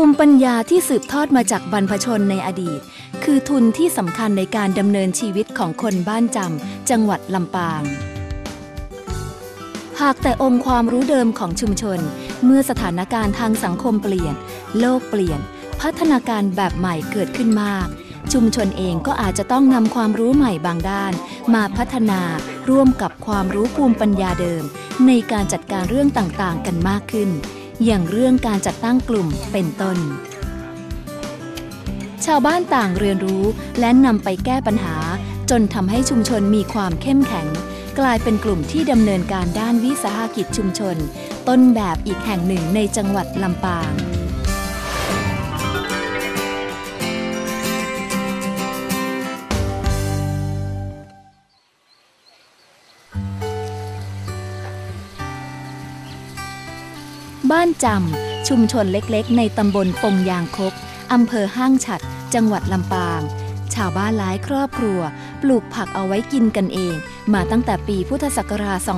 ภูมิปัญญาที่สืบทอดมาจากบรรพชนในอดีต คือทุนที่สำคัญในการดำเนินชีวิตของคนบ้านจำจังหวัดลำปาง หากแต่องค์ความรู้เดิมของชุมชน เมื่อสถานการณ์ทางสังคมเปลี่ยน โลกเปลี่ยน พัฒนาการแบบใหม่เกิดขึ้นมาก ชุมชนเองก็อาจจะต้องนำความรู้ใหม่บางด้าน มาพัฒนาร่วมกับความรู้ภูมิปัญญาเดิม ในการจัดการเรื่องต่างๆ กันมากขึ้น อย่างเรื่องการจัดตั้งกลุ่มเป็นต้น ชาวบ้านต่างเรียนรู้และนำไปแก้ปัญหา จนทำให้ชุมชนมีความเข้มแข็ง กลายเป็นกลุ่มที่ดำเนินการด้านวิสาหกิจชุมชน ต้นแบบอีกแห่งหนึ่งในจังหวัดลำปาง บ้านจำ ชุมชนเล็กๆ ในตำบลปงยางคก อำเภอห้างฉัด จังหวัดลำปาง ชาวบ้านหลายครอบครัว ปลูกผักเอาไว้กินกันเอง มาตั้งแต่ปีพุทธศักราช 2540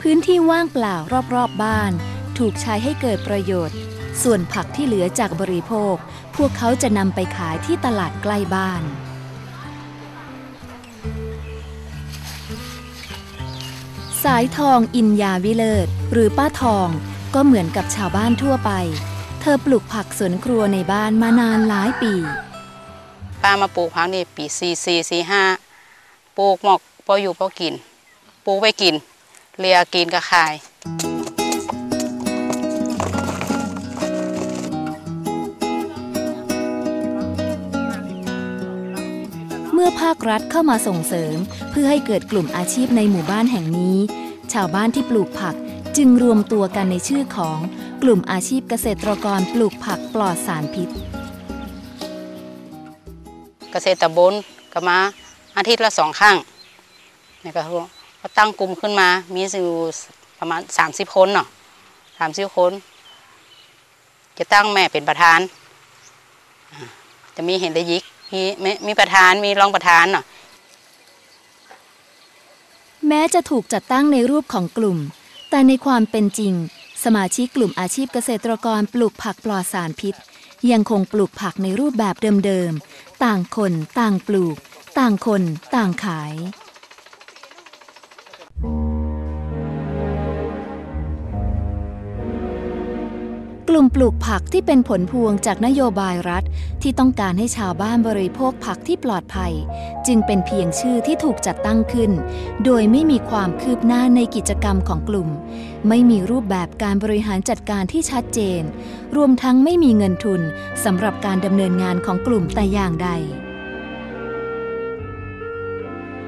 พื้นที่ว่างเปล่ารอบๆบบ้าน ถูกใช้ให้เกิดประโยชน์ ส่วนผักที่เหลือจากบริโภค พวกเขาจะนำไปขายที่ตลาดใกล้บ้าน สายทองอินยาวิเลิศหรือป้าทองก็เหมือนกับชาวบ้านทั่วไป เธอปลูกผักสวนครัวในบ้านมานานหลายปี ป้ามาปลูกผักนี่ปีสี่สี่สี่ห้าปลูกหมอกพออยู่พอกิน ปลูกไว้กินเลียกินกระขายาครัฐเข้ามาส่งเสริม เพื่อให้เกิดกลุ่มอาชีพในหมู่บ้านแห่งนี้ ชาวบ้านที่ปลูกผักจึงรวมตัวกันในชื่อของกลุ่มอาชีพเกษตรกรปลูกผักปลอดสารพิษ เกษตรบนก็มาอาทิตย์ละสองครั้งนี่ก็ก็ตั้งกลุ่มขึ้นมา มีอยู่ประมาณสามสิบคนเนาะสามสิบคน จะตั้งแม่เป็นประธาน จะมีเห็นได้ยิก มีมีประธานมีรองประธานเนาะแม้จะถูกจัดตั้งในรูปของกลุ่ม แต่ในความเป็นจริง สมาชิกกลุ่มอาชีพเกษตรกรปลูกผักปลอดสารพิษ ยังคงปลูกผักในรูปแบบเดิมๆ ต่างคนต่างปลูก ต่างคนต่างขาย กลุ่มปลูกผักที่เป็นผลพวงจากนโยบายรัฐ ที่ต้องการให้ชาวบ้านบริโภคผักที่ปลอดภัย จึงเป็นเพียงชื่อที่ถูกจัดตั้งขึ้น โดยไม่มีความคืบหน้าในกิจกรรมของกลุ่ม ไม่มีรูปแบบการบริหารจัดการที่ชัดเจน รวมทั้งไม่มีเงินทุนสำหรับการดำเนินงานของกลุ่มแต่อย่างใด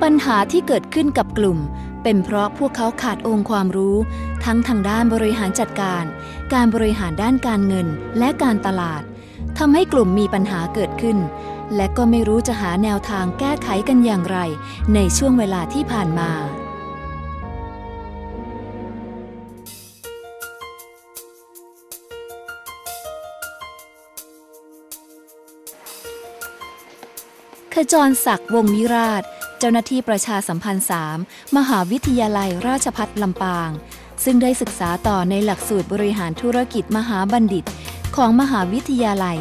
ปัญหาที่เกิดขึ้นกับกลุ่ม เป็นเพราะพวกเขาขาดองค์ความรู้ ทั้งทางด้านบริหารจัดการ การบริหารด้านการเงินและการตลาดทำให้กลุ่มมีปัญหาเกิดขึ้น และก็ไม่รู้จะหาแนวทางแก้ไขกันอย่างไร ในช่วงเวลาที่ผ่านมาขจรศักดิ์วงวิราช เจ้าหน้าที่ประชาสัมพันธ์ 3 มหาวิทยาลัยราชพัฒลำปาง ซึ่งได้ศึกษาต่อในหลักสูตรบริหารธุรกิจมหาบัณฑิต ของมหาวิทยาลัย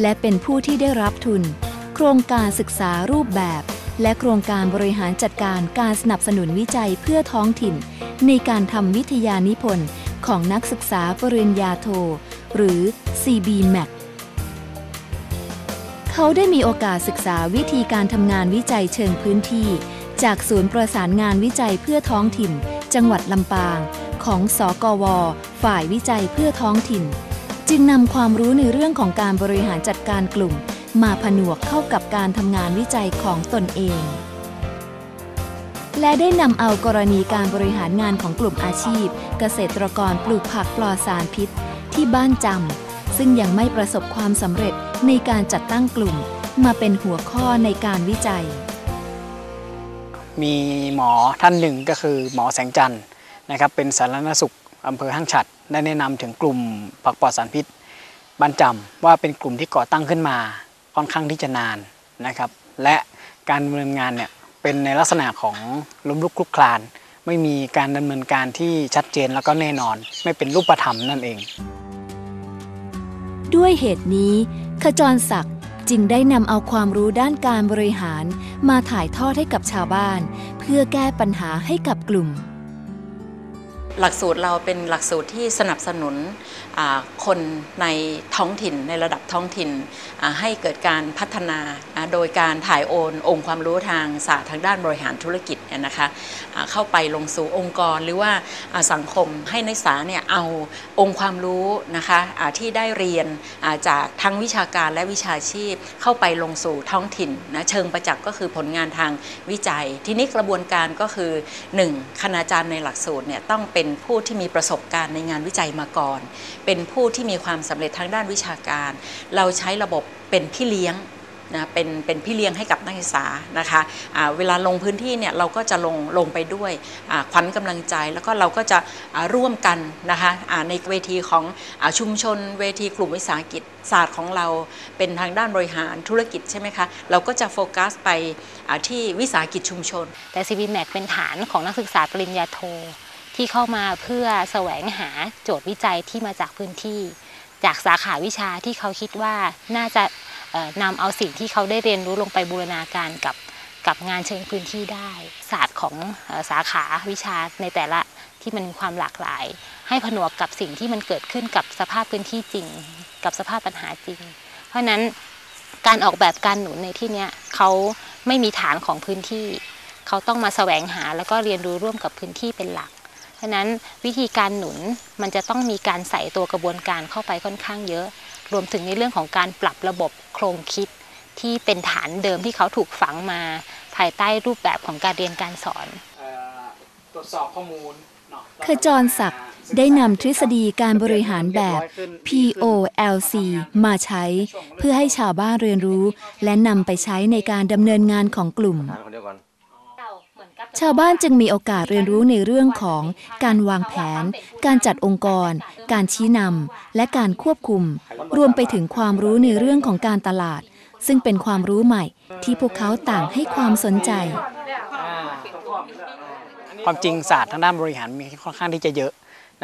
และเป็นผู้ที่ได้รับทุน โครงการศึกษารูปแบบ และโครงการบริหารจัดการการสนับสนุนวิจัยเพื่อท้องถิ่น ในการทำวิทยานิพนธ์ของนักศึกษาปริญญาโท หรือ CBMAT เขาได้มีโอกาสศึกษาวิธีการทำงานวิจัยเชิงพื้นที่ จากศูนย์ประสานงานวิจัยเพื่อท้องถิ่น จังหวัดลำปาง ของสกว ฝ่ายวิจัยเพื่อท้องถิ่น จึงนำความรู้ในเรื่องของการบริหารจัดการกลุ่ม มาผนวกเข้ากับการทำงานวิจัยของตนเอง และได้นำเอากรณีการบริหารงานของกลุ่มอาชีพ เกษตรกรปลูกผักปลอดสารพิษ ที่บ้านจำซึ่งยังไม่ประสบความสำเร็จ ในการจัดตั้งกลุ่มมาเป็นหัวข้อในการวิจัย มีหมอท่านหนึ่งก็คือหมอแสงจันทร์นะครับเป็นสาธารณสุขอำเภอห้างฉัดได้แนะนำถึงกลุ่มผักปลอดสารพิษบ้านจำว่าเป็นกลุ่มที่ก่อตั้งขึ้นมาค่อนข้างที่จะนานนะครับและการดำเนินงานเนี่ยเป็นในลักษณะของล้มลุกคลุกคลาน ไม่มีการดำเนินการที่ชัดเจนแล้วก็แน่นอน ไม่เป็นรูปธรรมนั่นเอง ด้วยเหตุนี้ ขจรศักดิ์จึงได้นำเอาความรู้ด้านการบริหารมาถ่ายทอดให้กับชาวบ้าน เพื่อแก้ปัญหาให้กับกลุ่ม หลักสูตรเราเป็นหลักสูตรที่สนับสนุนคนในท้องถิ่นในระดับท้องถิ่นให้เกิดการพัฒนาโดยการถ่ายโอนองค์ความรู้ทางศาสตร์ทางด้านบริหารธุรกิจนะคะเข้าไปลงสู่องค์กรหรือว่าสังคมให้นักศึกษาเนี่ยเอาองค์ความรู้นะคะที่ได้เรียนจากทั้งวิชาการและวิชาชีพเข้าไปลงสู่ท้องถิ่นนะเชิงประจักษ์ก็คือผลงานทางวิจัย ทีนี้กระบวนการก็คือ 1. คณาจารย์ในหลักสูตรเนี่ยต้องเป็น็นผู้ที่มีประสบการณ์ในงานวิจัยมาก่อน เป็นผู้ที่มีความสำเร็จทางด้านวิชาการ เราใช้ระบบเป็นพี่เลี้ยงนะเป็นเป็นพี่เลี้ยงให้กับนักศึกษานะคะะเวลาลงพื้นที่เนี่ยเราก็จะลงลงไปด้วยขวัญกำลังใจ แล้วก็เราก็จะร่วมกันนะคะะในเวทีของอชุมชน เวทีกลุ่มวิสาหกิจศาสตร์ของเราเป็นทางด้านบริหารธุรกิจใช่ไหมคะเราก็จะโฟกัสไปที่วิสาหกิจชุมชน แต่ CV Mac เป็นฐานของนักศึกษาปริญญาโท ที่เข้ามาเพื่อแสวงหาโจทย์วิจัยที่มาจากพื้นที่ จากสาขาวิชาที่เขาคิดว่าน่าจะนำเอาสิ่งที่เขาได้เรียนรู้ลงไปบูรณาการกับกับงานเชิงพื้นที่ได้ ศาสตร์ของสาขาวิชาในแต่ละที่มันมีความหลากหลาย ให้ผนวกกับสิ่งที่มันเกิดขึ้นกับสภาพพื้นที่จริง กับสภาพปัญหาจริง เพราะนั้นการออกแบบการหนุนในที่นี้เขาไม่มีฐานของพื้นที่ เขาต้องมาแสวงหาแล้วก็เรียนรู้ร่วมกับพื้นที่เป็นหลัก เพราะนั้นวิธีการหนุนมันจะต้องมีการใส่ตัวกระบวนการเข้าไปค่อนข้างเยอะ รวมถึงในเรื่องของการปรับระบบโครงคิดที่เป็นฐานเดิมที่เขาถูกฝังมา ภายใต้รูปแบบของการเรียนการสอนตรวจสอบข้อมูลขจรศักดิ์ได้นำทฤษฎีการบริหารแบบ POLC มาใช้ เพื่อให้ชาวบ้านเรียนรู้ และนำไปใช้ในการดำเนินงานของกลุ่ม ชาวบ้านจึงมีโอกาสเรียนรู้ในเรื่องของการวางแผน การจัดองค์กร การชี้นำและการควบคุม รวมไปถึงความรู้ในเรื่องของการตลาด ซึ่งเป็นความรู้ใหม่ที่พวกเขาต่างให้ความสนใจ ความจริงศาสตร์ทางด้านบริหารมีค่อนข้างที่จะเยอะ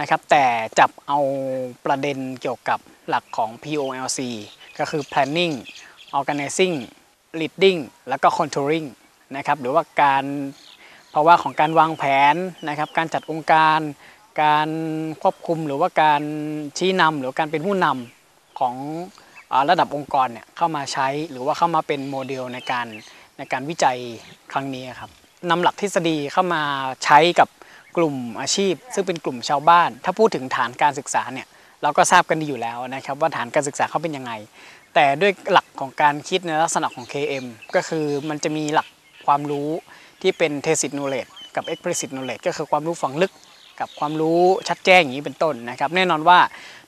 นะครับ แต่จับเอาประเด็นเกี่ยวกับหลักของ POLC ก็คือ planning organizing leading แล้วก็ controlling นะครับหรือว่าการ ภาะวะของการวางแผนนะครับ การจัดองค์การ การควบคุมหรือว่าการชี้นำหรือการเป็นผู้นำของระดับองค์กรเนี่ยเข้ามาใช้หรือว่าเข้ามาเป็นโมเดลในการในการวิจัยครั้งนี้ครับนำหลักทฤษฎีเข้ามาใช้กับกลุ่มอาชีพ ซึ่งเป็นกลุ่มชาวบ้าน ถ้าพูดถึงฐานการศึกษาเนี่ยเราก็ทราบกันดีอยู่แล้วนะครับว่าฐานการศึกษาเขาเป็นยังไง แต่ด้วยหลักของการคิดในลักษณะของ KM ก็คือมันจะมีหลักความรู้ ที่เป็น tacit knowledge กับ explicit knowledge ก็คือความรู้ฝังลึกกับความรู้ชัดแจ้งอย่างนี้เป็นต้นนะครับ แน่นอนว่า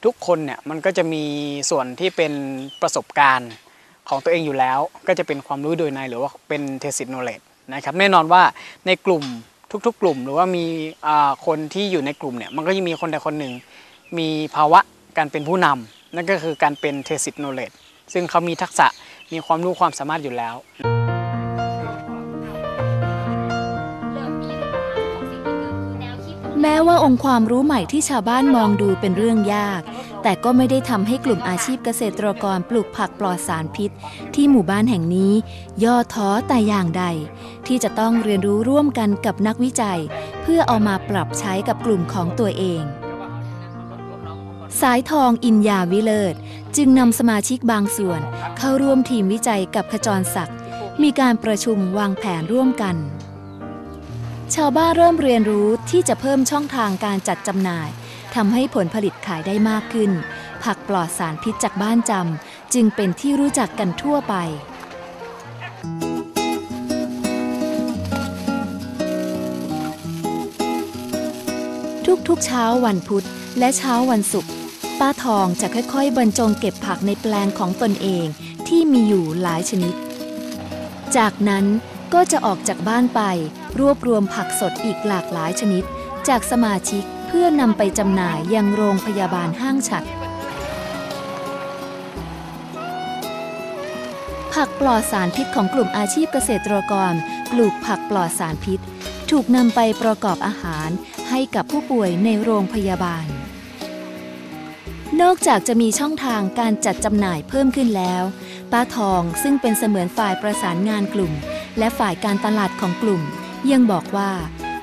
ทุกคนเนี่ยมันก็จะมีส่วนที่เป็นประสบการณ์ของตัวเองอยู่แล้ว ก็จะเป็นความรู้โดยในหรือว่าเป็น tacit knowledge นะครับแน่นอนว่าในกลุ่มทุกๆ กลุ่ม หรือว่ามีคนที่อยู่ในกลุ่มเนี่ยมันก็จะมีคนใดคนหนึ่ง มีภาวะการเป็นผู้นำนั่นก็คือการเป็น tacit knowledge ซึ่งเขามีทักษะมีความรู้ความสามารถอยู่แล้ว แม้ว่าองค์ความรู้ใหม่ที่ชาวบ้านมองดูเป็นเรื่องยาก แต่ก็ไม่ได้ทำให้กลุ่มอาชีพเกษตรกรปลูกผักปลอดสารพิษ ที่หมู่บ้านแห่งนี้ ย่อท้อแต่อย่างใด ที่จะต้องเรียนรู้ร่วมกันกับนักวิจัย เพื่อเอามาปรับใช้กับกลุ่มของตัวเอง สายทองอินยาวิเลิศจึงนำสมาชิกบางส่วน เข้าร่วมทีมวิจัยกับขจรศักดิ์มีการประชุมวางแผนร่วมกัน ชาวบ้านเริ่มเรียนรู้ที่จะเพิ่มช่องทางการจัดจำหน่ายทำให้ผลผลิตขายได้มากขึ้น ผักปลอดสารพิษจากบ้านจำจึงเป็นที่รู้จักกันทั่วไป ทุกๆเช้าวันพุธและเช้าวันศุกร์ป้าทองจะค่อยๆ บรรจงเก็บผักในแปลงของตนเองที่มีอยู่หลายชนิด จากนั้นก็จะออกจากบ้านไป รวบรวมผักสดอีกหลากหลายชนิด จากสมาชิกเพื่อนำไปจำหน่ายยังโรงพยาบาลห้างฉัด ผักปลอดสารพิษของกลุ่มอาชีพเกษตรกร ปลูกผักปลอดสารพิษ ถูกนำไปประกอบอาหารให้กับผู้ป่วยในโรงพยาบาล นอกจากจะมีช่องทางการจัดจำหน่ายเพิ่มขึ้นแล้ว ป้าทองซึ่งเป็นเสมือนฝ่ายประสานงานกลุ่ม และฝ่ายการตลาดของกลุ่ม ยังบอกว่า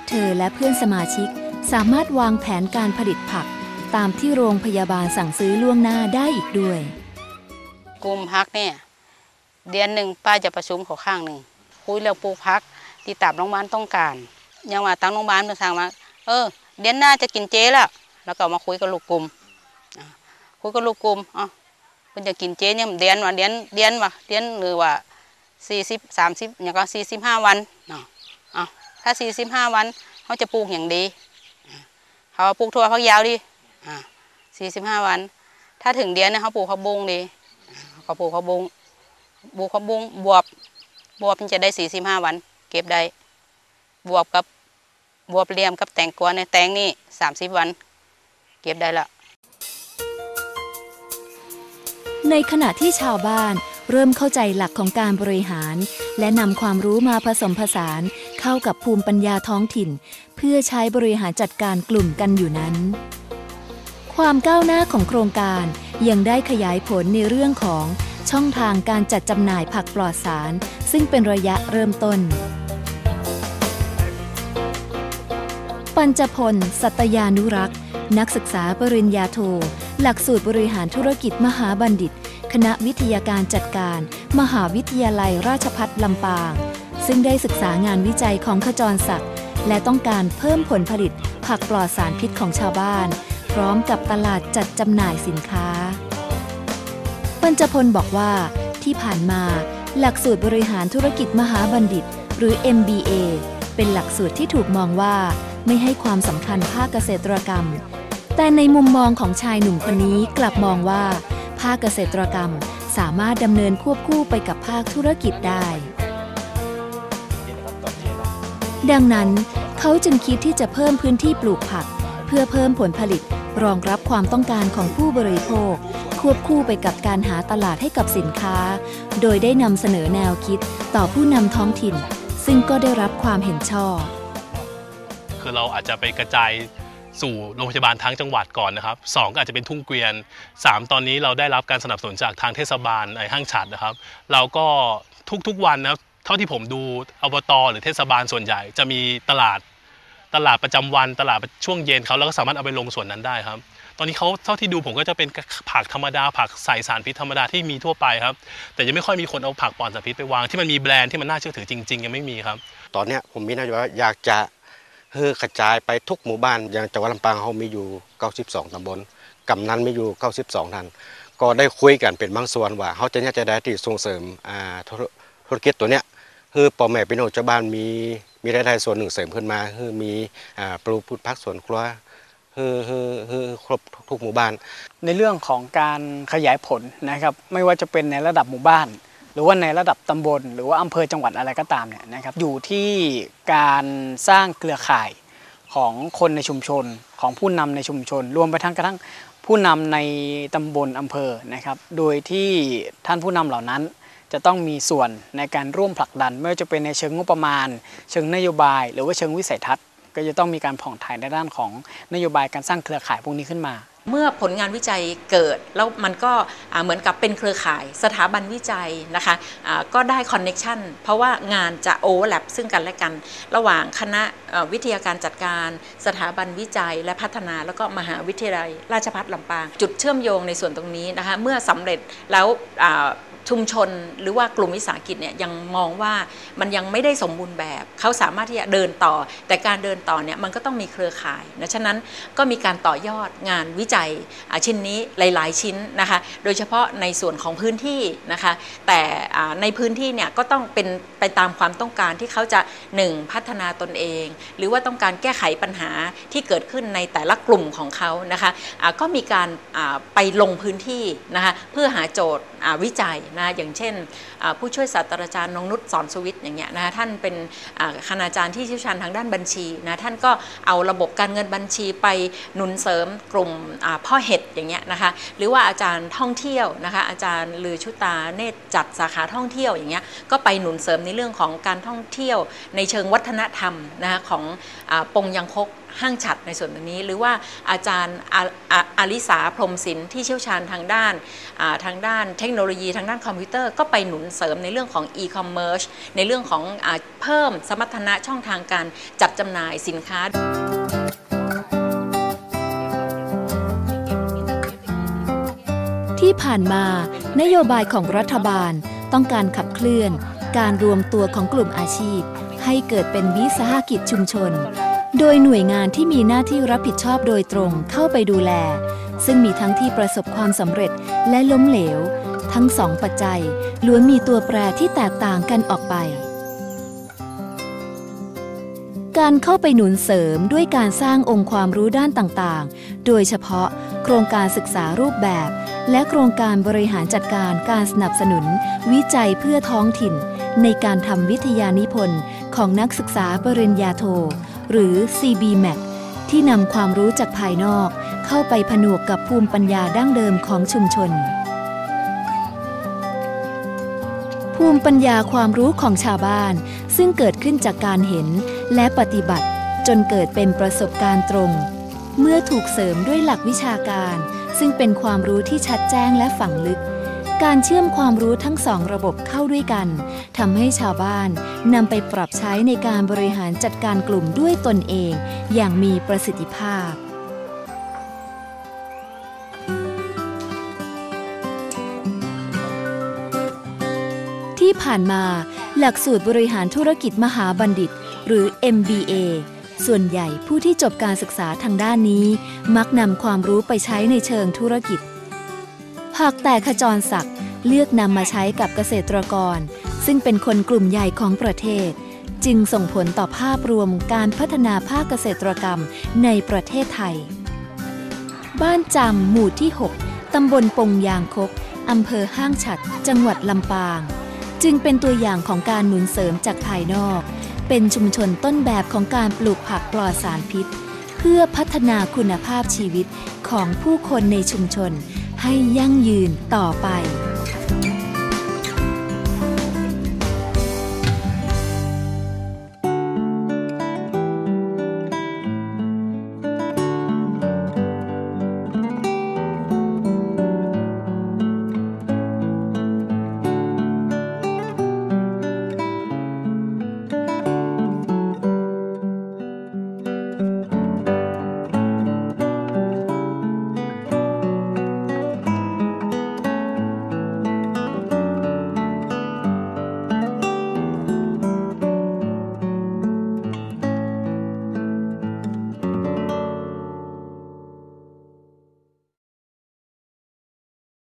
เธอและเพื่อนสมาชิกสามารถวางแผนการผลิตผัก ตามที่โรงพยาบาลสั่งซื้อล่วงหน้าได้อีกด้วย กลุ่มพักเนี่ยเดือนหนึ่งป้าจะประชุมขาข้างหนึ่งคุยเรื่องปลูกพักที่ตามโรงพยาบาลต้องการ ยังว่าตั้งโรงพยาบาลมาสั่งมาเออ เดือนหน้าจะกินเจแล้วแล้วก็มาคุยกับลูกกลุ่มคุยกับลูกกลุ่มอ๋อมันจะกินเจเนี่ยเดือนว่าเดือนเดือนว่าเดือนหรือว่าสี่สิบสามสิบอย่างก็สี่สิบห้าวันเนาะ อ๋อถ้าสี่สิบห้าวันเขาจะปลูกอย่างดีเขาปลูกทั่วพักยาวดีอ่าสี่สิบห้าวัน ถ้าถึงเดือนเนี่ยเขาปลูกข้าวบุ้งดีเขาปลูกข้าวบุ้งปลูกข้าวบุ้งบวบบวบมันจะได้สี่สิบห้าวัน เก็บได้บวบกับบวบเลี่ยมกับแตงกวาในยแตงนี่สามสิบวัน เก็บได้ละในขณะที่ชาวบ้านเริ่มเข้าใจหลักของการบริหาร และนำความรู้มาผสมผสาน เข้ากับภูมิปัญญาท้องถิ่น เพื่อใช้บริหารจัดการกลุ่มกันอยู่นั้น ความก้าวหน้าของโครงการยังได้ขยายผลในเรื่องของช่องทางการจัดจำหน่ายผักปลอดสาร ซึ่งเป็นระยะเริ่มต้น ปัญจพล สัตยานุรักษ์ นักศึกษาปริญญาโท หลักสูตรบริหารธุรกิจมหาบัณฑิต คณะวิทยาการจัดการ มหาวิทยาลัยราชพัฒลำปาง ซึ่งได้ศึกษางานวิจัยของขจรศักดิ์และต้องการเพิ่มผลผลิตผักปลอดสารพิษของชาวบ้าน พร้อมกับตลาดจัดจำหน่ายสินค้าปัญจพลบอกว่า ที่ผ่านมาหลักสูตรบริหารธุรกิจมหาบัณฑิต หรือ MBA เป็นหลักสูตรที่ถูกมองว่าไม่ให้ความสำคัญภาคเกษตรกรรม แต่ในมุมมองของชายหนุ่มคนนี้กลับมองว่า ภาคเกษตรกรรมสามารถดำเนินควบคู่ไปกับภาคธุรกิจได้ ดังนั้นเขาจึงคิดที่จะเพิ่มพื้นที่ปลูกผัก เพื่อเพิ่มผลผลิตรองรับความต้องการของผู้บริโภค ควบคู่ไปกับการหาตลาดให้กับสินค้า โดยได้นำเสนอแนวคิดต่อผู้นำท้องถิ่น ซึ่งก็ได้รับความเห็นชอบ คือเราอาจจะไปกระจายสู่โรงพยาบาลทั้งจังหวัดก่อนนะครับสองก็อาจจะเป็นทุ่งเกวียนสามตอนนี้เราได้รับการสนับสนุนจากทางเทศบาลในห้างฉัดนะครับ เราก็ทุกๆวันนะครับ เท่าที่ผมดูอบตหรือเทศบาลส่วนใหญ่ จะมีตลาดตลาดประจำวันตลาดช่วงเย็นเขาแล้วก็สามารถเอาไปลงส่วนนั้นได้ครับ ตอนนี้เขาเท่าที่ดูผมก็จะเป็นผักธรรมดา ผักใส่สารพิษธรรมดาที่มีทั่วไปครับ แต่ยังไม่ค่อยมีคนเอาผักปลอดสารพิษไปวางที่มันมีแบรนด์ที่มันน่าเชื่อถือจริง ๆ ยังไม่มีครับ ตอนนี้ผมมีนโยบายอยากจะเฮือกระจายไปทุกหมู่บ้านอย่างจังหวัดลำปางเขามีอยู่ 92ตำบลกำนันมีอยู่ 92ท่านก็ได้คุยกันเป็นบางส่วนว่าเขาจะเนี่ยจะได้ที่ส่งเสริมอ่าธุรกิจตัวเนี้ย คือพ่อแม่พี่น้องชาวบ้านมีมีรายได้ส่วนหนึ่งเสริมขึ้นมาคือมีอ่าปลูกพืชผักสวนครัวคือคือคือครบทุกหมู่บ้าน ในเรื่องของการขยายผลนะครับ ไม่ว่าจะเป็นในระดับหมู่บ้าน หรือว่าในระดับตำบล หรือว่าอำเภอจังหวัดอะไรก็ตามเนี่ยนะครับอยู่ที่การสร้างเครือข่ายของคนในชุมชนของผู้นำในชุมชน รวมไปทั้งกระทั่งผู้นำในตำบลอำเภอนะครับ โดยที่ท่านผู้นำเหล่านั้น จะต้องมีส่วนในการร่วมผลักดัน ไม่ว่าจะเป็นในเชิงงบประมาณ เชิงนโยบาย หรือว่าเชิงวิสัยทัศน์ ก็จะต้องมีการผ่องถ่ายในด้านของนโยบายการสร้างเครือข่ายพวกนี้ขึ้นมา เมื่อผลงานวิจัยเกิด แล้วมันก็เหมือนกับเป็นเครือข่ายสถาบันวิจัยนะคะอ่าก็ได้คอนเน็ชันเพราะว่างานจะโอเวอร์แลปซึ่งกันและกัน ระหว่างคณะวิทยาการจัดการ สถาบันวิจัยและพัฒนาแล้วก็มหาวิทยาลัย ราชภัฏลำปาง จุดเชื่อมโยงในส่วนตรงนี้นะคะเมื่อสำเร็จแล้วชุมชนหรือว่ากลุ่มวิสาหกิจเนี่ยยังมองว่ามันยังไม่ได้สมบูรณ์แบบ เขาสามารถที่จะเดินต่อ แต่การเดินต่อเนี่ยมันก็ต้องมีเครือข่ายนะฉะนั้นก็มีการต่อยอดงานวิจัยอ่าชิ้นนี้หลาย ๆ ชิ้นนะคะ โดยเฉพาะในส่วนของพื้นที่นะคะ แต่ในพื้นที่เนี่ยก็ต้องเป็นไปตามความต้องการที่เขาจะหนึ่งพัฒนาตนเอง หรือว่าต้องการแก้ไขปัญหาที่เกิดขึ้นในแต่ละกลุ่มของเขานะคะอ่าก็มีการไปลงพื้นที่นะคะเพื่อหาโจทย์วิจัยนะอย่างเช่น ผู้ช่วยศาสตราจารย์นงนุชสอนสวิทย์อย่างเงี้ยนะคะท่านเป็นคณาจารย์ที่เชี่ยวชาญทางด้านบัญชีนะท่านก็เอาระบบการเงินบัญชีไปหนุนเสริมกลุ่มพ่อเห็ดอย่างเงี้ยนะคะหรือว่าอาจารย์ท่องเที่ยวนะคะอาจารย์ลือชุตาเนตจัดสาขาท่องเที่ยวอย่างเงี้ยก็ไปหนุนเสริมในเรื่องของการท่องเที่ยว ในเชิงวัฒนธรรมนะคะของอปงยังคกห้างฉัดในส่วนตรงนี้ หรือว่าอาจารย์อาอลิสาพรมศิลป์ที่เชี่ยวชาญทางด้านาทางด้านเทคโนโลยีทางด้านคอมพิวเตอร์ก็ไปหนุนเสริมในเรื่องของ e-commerce ในเรื่องของอเพิ่มสมรรถนะช่องทางการจัดจำหน่ายสินค้า ที่ผ่านมา นโยบายของรัฐบาลต้องการขับเคลื่อน การรวมตัวของกลุ่มอาชีพ ให้เกิดเป็นวิสาหกิจชุมชน โดยหน่วยงานที่มีหน้าที่รับผิดชอบโดยตรงเข้าไปดูแล ซึ่งมีทั้งที่ประสบความสำเร็จและล้มเหลว ทั้งสองปัจจัยล้วนมีตัวแปรที่แตกต่างกันออกไปการเข้าไปหนุนเสริมด้วยการสร้างองค์ความรู้ด้านต่างๆ โดยเฉพาะโครงการศึกษารูปแบบ และโครงการบริหารจัดการการสนับสนุน วิจัยเพื่อท้องถิ่น ในการทำวิทยานิพนธ์ของนักศึกษาปริญญาโท หรือ CBMAT ที่นำความรู้จากภายนอกเข้าไปผนวกกับภูมิปัญญาดั้งเดิมของชุมชน ภูมิปัญญาความรู้ของชาวบ้าน ซึ่งเกิดขึ้นจากการเห็นและปฏิบัติ จนเกิดเป็นประสบการณ์ตรง เมื่อถูกเสริมด้วยหลักวิชาการ ซึ่งเป็นความรู้ที่ชัดแจ้งและฝังลึก การเชื่อมความรู้ทั้งสองระบบเข้าด้วยกันทำให้ชาวบ้านนำไปปรับใช้ในการบริหารจัดการกลุ่มด้วยตนเอง อย่างมีประสิทธิภาพที่ผ่านมา หลักสูตรบริหารธุรกิจมหาบัณฑิต หรือ MBA ส่วนใหญ่ผู้ที่จบการศึกษาทางด้านนี้ มักนำความรู้ไปใช้ในเชิงธุรกิจ หากแต่ขจรศักดิ์เลือกนำมาใช้กับเกษตรกร ซึ่งเป็นคนกลุ่มใหญ่ของประเทศ จึงส่งผลต่อภาพรวมการพัฒนาภาคเกษตรกรรมในประเทศไทย บ้านจำหมู่ที่ 6 ตำบลปงยางคกอำเภอห้างฉัด จังหวัดลำปาง จึงเป็นตัวอย่างของการหนุนเสริมจากภายนอก เป็นชุมชนต้นแบบของการปลูกผักปลอดสารพิษ เพื่อพัฒนาคุณภาพชีวิตของผู้คนในชุมชนให้ยั่งยืนต่อไป